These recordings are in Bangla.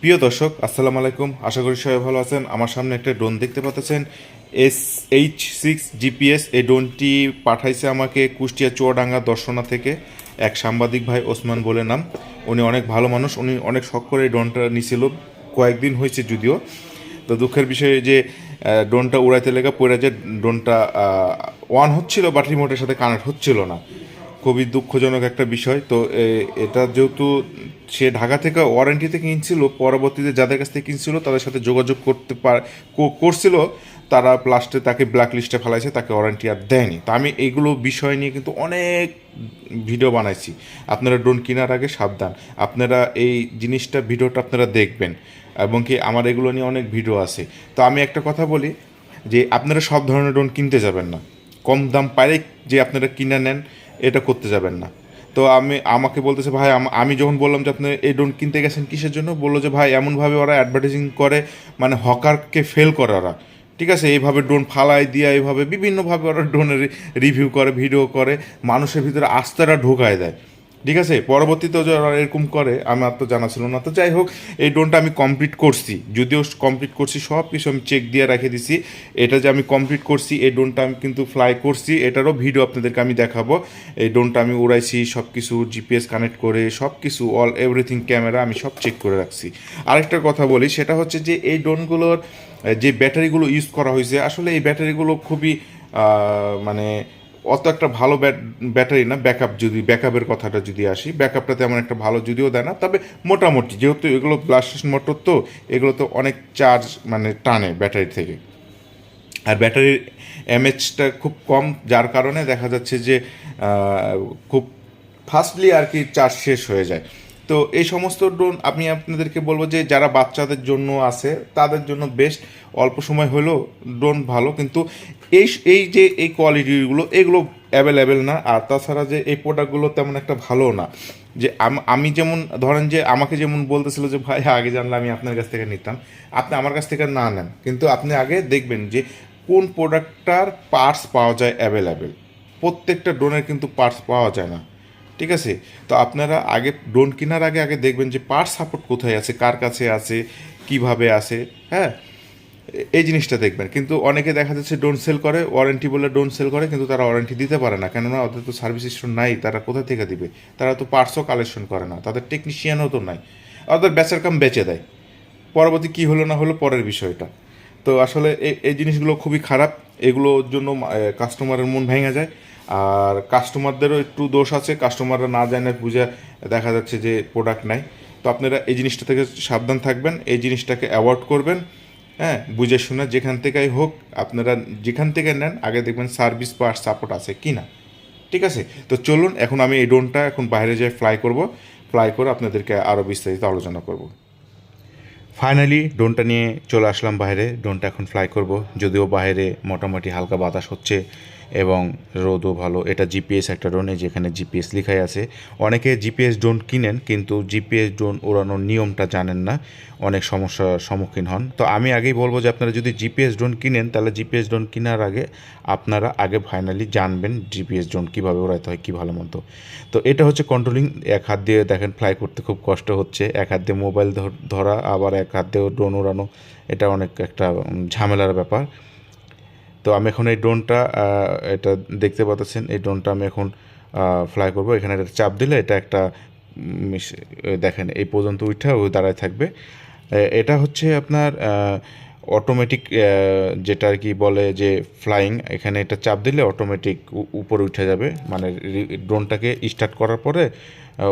প্রিয় দর্শক, আসসালামু আলাইকুম। আশা করি সবাই ভালো আছেন। আমার সামনে একটা ড্রোন দেখতে পাচ্ছেন। S H six GPS. এই ড্রোনটি পাঠাইছে আমাকে কুষ্টিয়া চুয়াডাঙ্গা দর্শনা থেকে এক সাংবাদিক ভাই ওসমান বলে নাম। উনি অনেক ভালো মানুষ। উনি অনেক শখ করে এই ড্রোনটা নিছিল। কয়েকদিন হয়েছে যদিও। তো দুঃখের বিষয়ে যে ড্রোনটা উড়াইতে লেগে পড়ে যে, ড্রোনটা ওয়ান হচ্ছিল, বাট রিমোটের সাথে কানেক্ট হচ্ছিল না। খুবই দুঃখজনক একটা বিষয়। তো এটা যেহেতু সে ঢাকা থেকে ওয়ারেন্টিতে কিনছিল, পরবর্তীতে যাদের কাছ থেকে কিনছিল, তাদের সাথে যোগাযোগ করতে পার করছিল, তারা প্লাস্টে তাকে ব্ল্যাক লিস্টে ফেলাইছে, তাকে ওয়ারেন্টি আর দেয়নি। তো আমি এইগুলো বিষয় নিয়ে কিন্তু অনেক ভিডিও বানাইছি। আপনারা ড্রোন কেনার আগে সাবধান। আপনারা এই জিনিসটা, ভিডিওটা আপনারা দেখবেন, এবং কি আমার এগুলো নিয়ে অনেক ভিডিও আছে। তো আমি একটা কথা বলি, যে আপনারা সব ধরনের ড্রোন কিনতে যাবেন না। কম দাম পাইলে যে আপনারা কিনে নেন এটা করতে যাবেন না। তো আমি, আমাকে বলতেছে, ভাই, আমি যখন বললাম যে আপনি এই ড্রোন কিনতে গেছেন কিসের জন্য? বলল যে, ভাই, এমনভাবে ওরা অ্যাডভার্টাইজিং করে মানে হকারকে ফেল করে ওরা। ঠিক আছে, এইভাবে ড্রোন ফালাই দিয়ে, এইভাবে বিভিন্নভাবে ওরা ড্রোনের রিভিউ করে ভিডিও করে, মানুষের ভিতরে আস্থাটা ঢোকায় দেয়। ঠিক আছে, পরবর্তীতেও যারা এরকম করে আমার তো জানা ছিল না। তো যাই হোক, এই ড্রোনটা আমি কমপ্লিট করছি। যদিও কমপ্লিট করছি সব কিছু আমি চেক দিয়ে রেখে দিছি। এটা যে আমি কমপ্লিট করছি, এই ড্রোনটা আমি কিন্তু ফ্লাই করছি। এটারও ভিডিও আপনাদেরকে আমি দেখাবো। এই ড্রোনটা আমি উড়াইছি সব কিছু জিপিএস কানেক্ট করে সব কিছু অল এভরিথিং ক্যামেরা আমি সব চেক করে রাখছি। আরেকটা কথা বলি, সেটা হচ্ছে যে এই ড্রোনগুলোর যে ব্যাটারিগুলো ইউজ করা হয়েছে, আসলে এই ব্যাটারিগুলো খুবই মানে অত একটা ভালো ব্যাট ব্যাটারি না ব্যাকআপ যদি ব্যাকআপের কথাটা যদি আসি ব্যাকআপটা তেমন একটা ভালো যদিও দেয় না, তবে মোটামুটি, যেহেতু এগুলো ব্লাস্টেশন মোটর তো, এগুলো তো অনেক চার্জ মানে টানে ব্যাটারি থেকে। আর ব্যাটারির এমএচটা খুব কম, যার কারণে দেখা যাচ্ছে যে খুব ফাস্টলি আর কি চার্জ শেষ হয়ে যায়। তো এই সমস্ত ড্রোন আমি আপনাদেরকে বলব যে যারা বাচ্চাদের জন্য আছে, তাদের জন্য বেস্ট অল্প সময় হলেও ড্রোন ভালো, কিন্তু এই এই যে এই কোয়ালিটিগুলো এগুলো অ্যাভেলেবেল না। আর তাছাড়া যে এই প্রোডাক্টগুলো তেমন একটা ভালো না। যে আমি যেমন, ধরেন যে আমাকে যেমন বলতেছিল যে, ভাই, আগে জানলে আমি আপনার কাছ থেকে নিতাম। আপনি আমার কাছ থেকে না নেন। কিন্তু আপনি আগে দেখবেন যে কোন প্রোডাক্টটার পার্টস পাওয়া যায় অ্যাভেলেবেল প্রত্যেকটা ড্রোনের কিন্তু পার্টস পাওয়া যায় না। ঠিক আছে? তো আপনারা আগে ড্রোন কেনার আগে আগে দেখবেন যে পার্ট সাপোর্ট কোথায় আছে, কার কাছে আছে, কীভাবে আছে হ্যাঁ? এই জিনিসটা দেখবেন। কিন্তু অনেকে দেখা যাচ্ছে ড্রোন সেল করে ওয়ারেন্টি বলে ড্রোন সেল করে, কিন্তু তারা ওয়ারেন্টি দিতে পারে না। কেননা ওদের তো সার্ভিস স্টোর নাই, তারা কোথা থেকে দিবে? তারা তো পার্টসও কালেকশন করে না, তাদের টেকনিশিয়ানও তো নাই। ওদের বেচার কাম বেচে দেয়। পরবর্তী কী হলো না হলো পরের বিষয়টা। তো আসলে এই জিনিসগুলো খুবই খারাপ। এগুলোর জন্য কাস্টমারের মন ভেঙে যায়। আর কাস্টমারদেরও একটু দোষ আছে কাস্টমাররা না জানে, বুঝে দেখা যাচ্ছে যে প্রোডাক্ট নাই। তো আপনারা এই জিনিসটা থেকে সাবধান থাকবেন, এই জিনিসটাকে অ্যাভয়েড করবেন হ্যাঁ বুঝে শুনে যেখান থেকেই হোক আপনারা যেখান থেকে নেন, আগে দেখবেন সার্ভিস বা সাপোর্ট আছে কি না। ঠিক আছে? তো চলুন, এখন আমি এই ড্রোনটা এখন বাইরে যেয়ে ফ্লাই করব ফ্লাই করে আপনাদেরকে আরও বিস্তারিত আলোচনা করব। ফাইনালি ড্রোনটা নিয়ে চলে আসলাম বাইরে ড্রোনটা এখন ফ্লাই করব, যদিও বাইরে মোটামুটি হালকা বাতাস হচ্ছে। এবং রোদও ভালো। এটা জিপিএস একটা ড্রোন যেখানে জিপিএস লেখাই আছে। অনেকে জিপিএস ড্রোন কিনেন, কিন্তু জিপিএস ড্রোন ওড়ানোর নিয়মটা জানেন না। অনেক সমস্যার সম্মুখীন হন। তো আমি আগেই বলব যে আপনারা যদি জিপিএস ড্রোন কিনেন, তাহলে জিপিএস ড্রোন কেনার আগে আপনারা আগে ফাইনালি জানবেন জিপিএস ড্রোন কীভাবে উড়াইতে হয়, কী ভালো মতো তো এটা হচ্ছে কন্ট্রোলিং এক হাত দিয়ে দেখেন ফ্লাই করতে খুব কষ্ট হচ্ছে। এক হাত দিয়ে মোবাইল ধরা, আবার এক হাত দিয়ে ড্রোন ওড়ানো। এটা অনেক একটা ঝামেলার ব্যাপার। তো আমি এখন এই ড্রোনটা এটা দেখতে পাচ্ছেন, এই ড্রোনটা আমি এখন ফ্লাই করব। এখানে একটা চাপ দিলে এটা একটা দেখেন, এই পর্যন্ত উঠা ওই দাঁড়ায় থাকবে। এটা হচ্ছে আপনার অটোমেটিক যেটা আর কি বলে যে ফ্লাইং এখানে এটা চাপ দিলে অটোমেটিক উপরে উঠে যাবে। মানে ড্রোনটাকে স্টার্ট করার পরে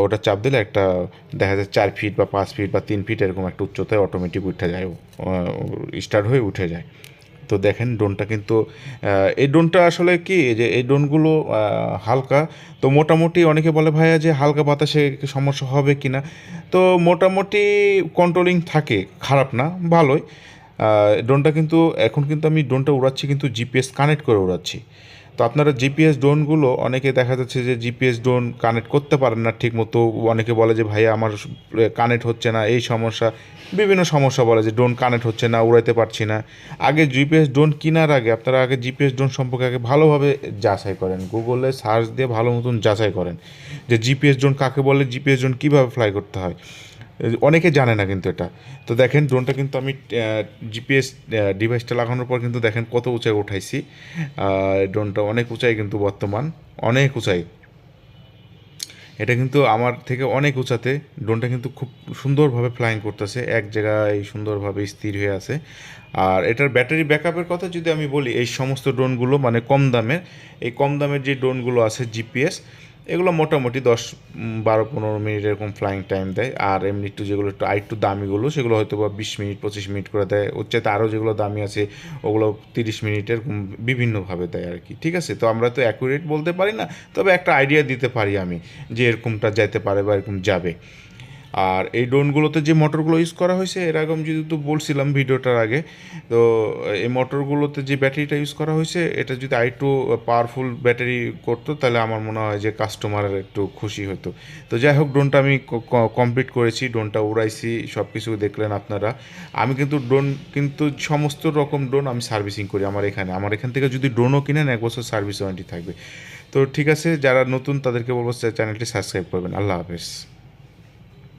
ওটা চাপ দিলে একটা, দেখা যায় চার ফিট বা পাঁচ ফিট বা তিন ফিট এরকম একটা উচ্চতায় অটোমেটিক উঠে যায় স্টার্ট হয়ে উঠে যায়। তো দেখেন ডোনটা কিন্তু এই ডোনটা আসলে কি যে এই ডোনগুলো হালকা, তো মোটামুটি অনেকে বলে ভাইয়া যে হালকা বাতাসে সমস্যা হবে কি না? তো মোটামুটি কন্ট্রোলিং থাকে, খারাপ না, ভালোই। ডোনটা ড্রোনটা কিন্তু, এখন কিন্তু আমি ড্রোনটা উড়াচ্ছি, কিন্তু জিপিএস কানেক্ট করে উড়াচ্ছি। তো আপনারা জিপিএস ড্রোনগুলো অনেকে দেখা যাচ্ছে যে জিপিএস ড্রোন কানেক্ট করতে পারেন না ঠিক মতো অনেকে বলে যে, ভাইয়া, আমার কানেক্ট হচ্ছে না, এই সমস্যা। বিভিন্ন সমস্যা বলে যে ড্রোন কানেক্ট হচ্ছে না, উড়াইতে পারছি না। আগে জিপিএস ড্রোন কেনার আগে আপনারা আগে জিপিএস ড্রোন সম্পর্কে আগে ভালোভাবে যাচাই করেন। গুগলে সার্চ দিয়ে ভালো মতন যাচাই করেন যে জিপিএস ড্রোন কাকে বলে জিপিএস ড্রোন কীভাবে ফ্লাই করতে হয়। অনেকে জানে না কিন্তু এটা। তো দেখেন ড্রোনটা কিন্তু আমি জিপিএস ডিভাইসটা লাগানোর পর কিন্তু দেখেন কত উঁচাই উঠাইছি। ড্রোনটা অনেক উঁচাই কিন্তু বর্তমান, অনেক উঁচাই এটা কিন্তু আমার থেকে অনেক উঁচাতে ড্রোনটা কিন্তু খুব সুন্দরভাবে ফ্লাইং করতেছে, এক জায়গায় সুন্দরভাবে স্থির হয়ে আছে। আর এটার ব্যাটারি ব্যাকআপের কথা যদি আমি বলি, এই সমস্ত ড্রোনগুলো মানে কম দামের, এই কম দামের যে ড্রোনগুলো আছে জিপিএস এগুলো মোটামুটি দশ বারো, পনেরো মিনিট এরকম ফ্লাইং টাইম দেয়। আর এমনি একটু যেগুলো একটু, আর একটু দামিগুলো, সেগুলো হয়তো বা বিশ মিনিট, পঁচিশ মিনিট করে দেয়। ওর চাইতে আরও যেগুলো দামি আছে, ওগুলো তিরিশ মিনিটের বিভিন্নভাবে দেয় আর কি। ঠিক আছে? তো আমরা তো অ্যাকুরেট বলতে পারি না, তবে একটা আইডিয়া দিতে পারি আমি যে এরকমটা যেতে পারে বা এরকম যাবে। আর এই ড্রোনগুলোতে যে মোটরগুলো ইউজ করা হয়েছে এরকম যদি তো বলছিলাম ভিডিওটার আগে, তো এই মোটরগুলোতে যে ব্যাটারিটা ইউজ করা হয়েছে, এটা যদি আরেকটু পাওয়ারফুল ব্যাটারি করতো, তাহলে আমার মনে হয় যে কাস্টমারের একটু খুশি হতো। তো যাই হোক, ড্রোনটা আমি কমপ্লিট করেছি, ড্রোনটা উড়াইছি সব কিছু দেখলেন আপনারা। আমি কিন্তু ড্রোন, কিন্তু সমস্ত রকম ড্রোন আমি সার্ভিসিং করি আমার এখানে। আমার এখান থেকে যদি ড্রোনও কিনেন, এক বছর সার্ভিস ওয়ারেন্টি থাকবে। তো ঠিক আছে, যারা নতুন, তাদেরকে বলব, চ্যানেলটি সাবস্ক্রাইব করবেন। আল্লাহ হাফেজ।